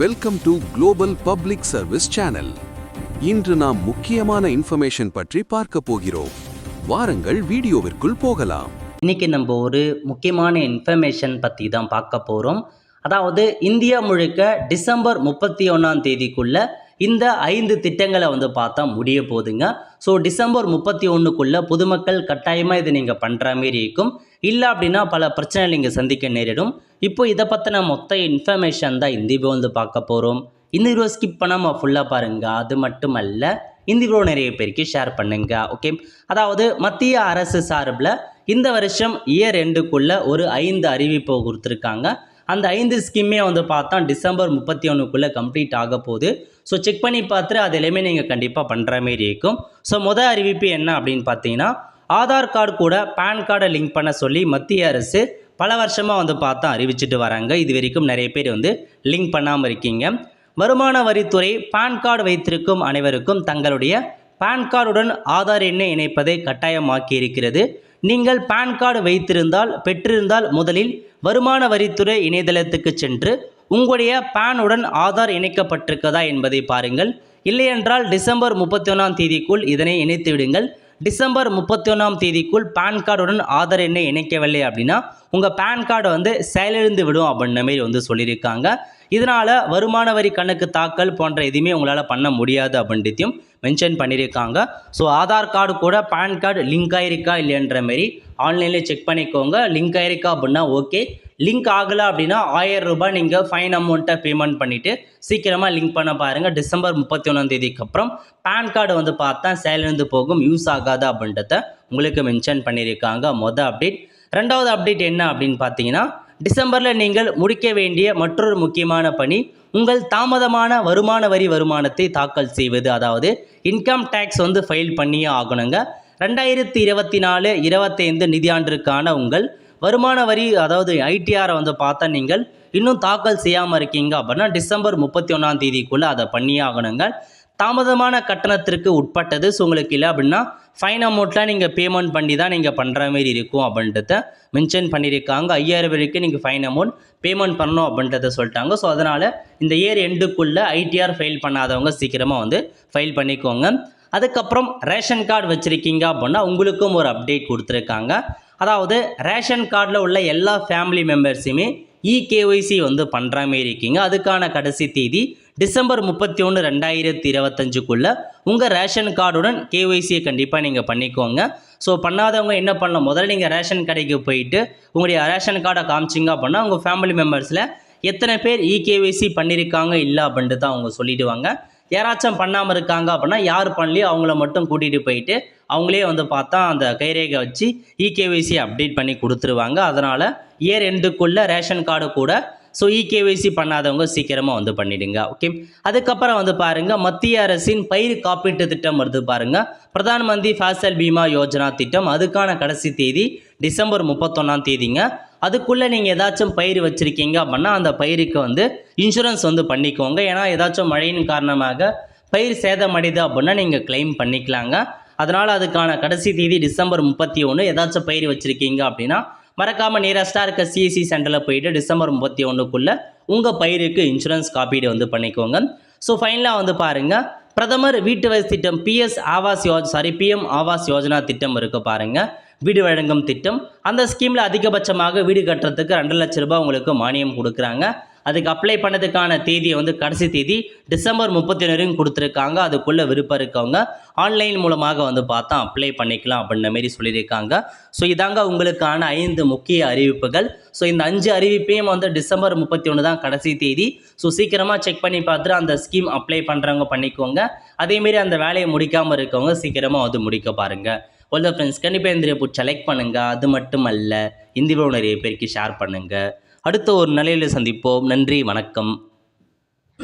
Welcome to global public service channel இன்று நாம் முக்கியமான இன்ஃபர்மேஷன் பற்றி பார்க்க போகிறோம். வாரங்கள் வீடியோவிற்குள் போகலாம். இன்றைக்கி நம்ம ஒரு முக்கியமான இன்ஃபர்மேஷன் பற்றி தான் பார்க்க போகிறோம் அதாவது இந்தியா முழுக்க டிசம்பர் முப்பத்தி ஒன்றாம் தேதிக்குள்ளே இந்த ஐந்து திட்டங்களை வந்து பார்த்தா முடிய போகுதுங்க ஸோ டிசம்பர் முப்பத்தி ஒன்றுக்குள்ளே பொதுமக்கள் கட்டாயமாக இதை நீங்கள் பண்ணுற மாரி இருக்கும். இல்லை அப்படின்னா பல பிரச்சனைகள் நீங்கள் சந்திக்க நேரிடும். இப்போ இதை பற்றின மொத்த இன்ஃபர்மேஷன் தான் இந்த இப்போ வந்து பார்க்க போகிறோம் இந்த வீடியோ ஸ்கிப் பண்ணாமல் ஃபுல்லாக பாருங்கள் அது மட்டுமல்ல இந்த வீடியோ நிறைய பேருக்கு ஷேர் பண்ணுங்க ஓகே அதாவது மத்திய அரசு சார்பில் இந்த வருஷம் இயர் ரெண்டுக்குள்ளே ஒரு ஐந்து அறிவிப்பை கொடுத்துருக்காங்க. அந்த ஐந்து ஸ்கீமே வந்து பார்த்தா டிசம்பர் முப்பத்தி ஒன்றுக்குள்ளே கம்ப்ளீட் ஆக போகுது. ஸோ செக் பண்ணி பார்த்துட்டு அது எல்லாமே நீங்கள் கண்டிப்பாக பண்ணுற மாரி இருக்கும். ஸோ மொதல் அறிவிப்பு என்ன அப்படின்னு பார்த்தீங்கன்னா ஆதார் கார்டு கூட பேன் கார்டை லிங்க் பண்ண சொல்லி மத்திய அரசு பல வருஷமாக வந்து பார்த்தா அறிவிச்சிட்டு வராங்க. இது வரைக்கும் நிறைய பேர் வந்து லிங்க் பண்ணாமல் இருக்கீங்க. வருமான வரித்துறை பான் கார்டு வைத்திருக்கும் அனைவருக்கும் தங்களுடைய பான் கார்டுடன் ஆதார் எண்ணை இணைப்பதை கட்டாயமாக்கி இருக்கிறது. நீங்கள் பான் கார்டு வைத்திருந்தால் பெற்றிருந்தால் முதலில் வருமான வரித்துறை இணையதளத்துக்கு சென்று உங்களுடைய பானுடன் ஆதார் இணைக்கப்பட்டிருக்கதா என்பதை பாருங்கள். இல்லையென்றால் டிசம்பர் முப்பத்தி ஒன்றாம் தேதிக்குள் இதனை இணைத்து விடுங்கள் டிசம்பர் முப்பத்தி ஒன்றாம் தேதிக்குள் பான் கார்டுடன் ஆதார் எண்ணை இணைக்கவில்லை அப்படின்னா உங்கள் பேன் கார்டை வந்து செயலிழந்து விடும் அப்படின்ன மாரி வந்து சொல்லியிருக்காங்க. இதனால் வருமான வரி கணக்கு தாக்கல் போன்ற எதுவுமே உங்களால் பண்ண முடியாது அப்படின்றதையும் மென்ஷன் பண்ணியிருக்காங்க. ஸோ ஆதார் கார்டு கூட பேன் கார்டு லிங்க் ஆயிருக்கா இல்லைன்ற மாரி ஆன்லைனில் செக் பண்ணிக்கோங்க. லிங்க் ஆயிருக்கா அப்படின்னா ஓகே லிங்க் ஆகலை அப்படின்னா ஆயிரம் ரூபாய் நீங்கள் ஃபைன் அமௌண்ட்டை பேமெண்ட் பண்ணிவிட்டு சீக்கிரமாக லிங்க் பண்ண பாருங்கள் டிசம்பர் முப்பத்தி ஒன்றாந்தேதிக்கு அப்புறம் பேன் கார்டு வந்து பார்த்தா செயலிழந்து போகும் யூஸ் ஆகாது அப்படின்றத உங்களுக்கு மென்ஷன் பண்ணியிருக்காங்க. மொதல் அப்டேட் ரெண்டாவது அப்டேட் என்ன அப்படின்னு பார்த்தீங்கன்னா டிசம்பரில் நீங்கள் முடிக்க வேண்டிய மற்றொரு முக்கியமான பணி உங்கள் தாமதமான வருமான வரி வருமானத்தை தாக்கல் செய்வது. அதாவது இன்கம் டேக்ஸ் வந்து ஃபைல் பண்ணியே ஆகணுங்க. ரெண்டாயிரத்தி இருபத்தி நாலு இருபத்தைந்து நிதியாண்டிற்கான உங்கள் வருமான வரி அதாவது ஐடிஆரை வந்து பார்த்தா நீங்கள் இன்னும் தாக்கல் செய்யாமல் இருக்கீங்க அப்படின்னா டிசம்பர் முப்பத்தி ஒன்றாம் தேதிக்குள்ளே அதை பண்ணியே ஆகணுங்க தாமதமான கட்டணத்திற்கு உட்பட்டது. ஸோ உங்களுக்கு இல்லை அப்படின்னா ஃபைன் அமௌண்ட்லாம் நீங்கள் பேமெண்ட் பண்ணி தான் நீங்கள் பண்ணுற மாதிரி இருக்கும் அப்படின்றத மென்ஷன் பண்ணியிருக்காங்க. ஐயாயிரம் வரைக்கும் நீங்கள் ஃபைன் அமௌண்ட் பேமெண்ட் பண்ணணும் அப்படின்றத சொல்லிட்டாங்க. ஸோ அதனால் இந்த இயர் எண்டுக்குள்ளே ஐடிஆர் ஃபைல் பண்ணாதவங்க சீக்கிரமாக வந்து ஃபைல் பண்ணிக்கோங்க. அதுக்கப்புறம் ரேஷன் கார்டு வச்சுருக்கீங்க அப்படின்னா உங்களுக்கும் ஒரு அப்டேட் கொடுத்துருக்காங்க. அதாவது ரேஷன் கார்டில் உள்ள எல்லா ஃபேமிலி மெம்பர்ஸுமே இகேஒய்சி வந்து பண்ணுற மாரி இருக்கீங்க. அதுக்கான கடைசி தேதி டிசம்பர் முப்பத்தி ஒன்று ரெண்டாயிரத்தி இருபத்தஞ்சுக்குள்ளே உங்கள் ரேஷன் கார்டுடன் கேஒய்சியை கண்டிப்பாக நீங்கள் பண்ணிக்கோங்க. ஸோ பண்ணாதவங்க என்ன பண்ணலாம்? முதல்ல நீங்கள் ரேஷன் கடைக்கு போயிட்டு உங்களுடைய ரேஷன் கார்டை காமிச்சிங்க அப்படின்னா உங்கள் ஃபேமிலி மெம்பர்ஸில் எத்தனை பேர் இகேஒய்சி பண்ணியிருக்காங்க இல்லை அப்படின்ட்டு தான் அவங்க சொல்லிவிடுவாங்க யாராச்சும் பண்ணாமல் இருக்காங்க அப்படின்னா யார் பண்ணலையோ அவங்கள மட்டும் கூட்டிகிட்டு போயிட்டு அவங்களே வந்து பார்த்தா அந்த கைரேகை வச்சு இகேஒய்சி அப்டேட் பண்ணி கொடுத்துருவாங்க. அதனால் இயர் எண்டுக்குள்ளே ரேஷன் கார்டு கூட ஸோ இகேஒய்சி பண்ணாதவங்க சீக்கிரமாக வந்து பண்ணிடுங்க. ஓகே அதுக்கப்புறம் வந்து பாருங்கள் மத்திய அரசின் பயிர் காப்பீட்டு திட்டம் வருது பாருங்கள் பிரதான் மந்திரி ஃபாசல் பீமா யோஜனா திட்டம் அதுக்கான கடைசி தேதி டிசம்பர் முப்பத்தொன்னாம் தேதிங்க. அதுக்குள்ளே நீங்கள் ஏதாச்சும் பயிர் வச்சுருக்கீங்க அப்படின்னா அந்த பயிருக்கு வந்து இன்சூரன்ஸ் வந்து பண்ணிக்கோங்க. ஏன்னா ஏதாச்சும் மழையின் காரணமாக பயிர் சேதமடையுது அப்படின்னா நீங்கள் கிளைம் பண்ணிக்கலாங்க. அதனால் அதுக்கான கடைசி தேதி டிசம்பர் முப்பத்தி ஒன்று ஏதாச்சும் பயிர் வச்சுருக்கீங்க அப்படின்னா மறக்காமல் நியரஸ்ட்டாக இருக்க சிஎஸ்சி சென்டரில் போயிட்டு டிசம்பர் முப்பத்தி ஒன்றுக்குள்ளே உங்கள் பயிருக்கு இன்சூரன்ஸ் காப்பீடு வந்து பண்ணிக்கோங்க. ஸோ ஃபைனலாக வந்து பாருங்கள் பிரதமர் வீட்டு வசதி திட்டம் பிஎஸ் ஆவாஸ் யோஜ் சாரி பிஎம் ஆவாஸ் யோஜனா திட்டம் இருக்குது பாருங்கள் வீடு வழங்கும் திட்டம். அந்த ஸ்கீமில் அதிகபட்சமாக வீடு கட்டுறதுக்கு ரெண்டு லட்ச ரூபாய் உங்களுக்கு மானியம் கொடுக்குறாங்க. அதுக்கு அப்ளை பண்ணதுக்கான தேதியை வந்து கடைசி தேதி டிசம்பர் முப்பத்தி வரையும் கொடுத்துருக்காங்க. அதுக்குள்ளே விருப்பம் இருக்கவங்க ஆன்லைன் மூலமாக வந்து பார்த்தா அப்ளை பண்ணிக்கலாம் அப்படின்ற மாரி சொல்லியிருக்காங்க. ஸோ இதாங்க உங்களுக்கான ஐந்து முக்கிய அறிவிப்புகள். ஸோ இந்த அஞ்சு அறிவிப்பையும் வந்து டிசம்பர் முப்பத்தி ஒன்று தான் கடைசி தேதி. ஸோ சீக்கிரமாக செக் பண்ணி பார்த்துட்டு அந்த ஸ்கீம் அப்ளை பண்ணுறவங்க பண்ணிக்கோங்க. அதேமாரி அந்த வேலையை முடிக்காமல் இருக்கவங்க சீக்கிரமாக வந்து முடிக்க பாருங்கள் ஒல்ல ஃப்ரெண்ட்ஸ் கண்டிப்பாக இந்த புட் செலக்ட் பண்ணுங்கள் அது மட்டும் அல்ல இந்த நிறைய பேருக்கு ஷேர் பண்ணுங்கள் அடுத்த ஒரு நிலையில் சந்திப்போம். நன்றி வணக்கம்.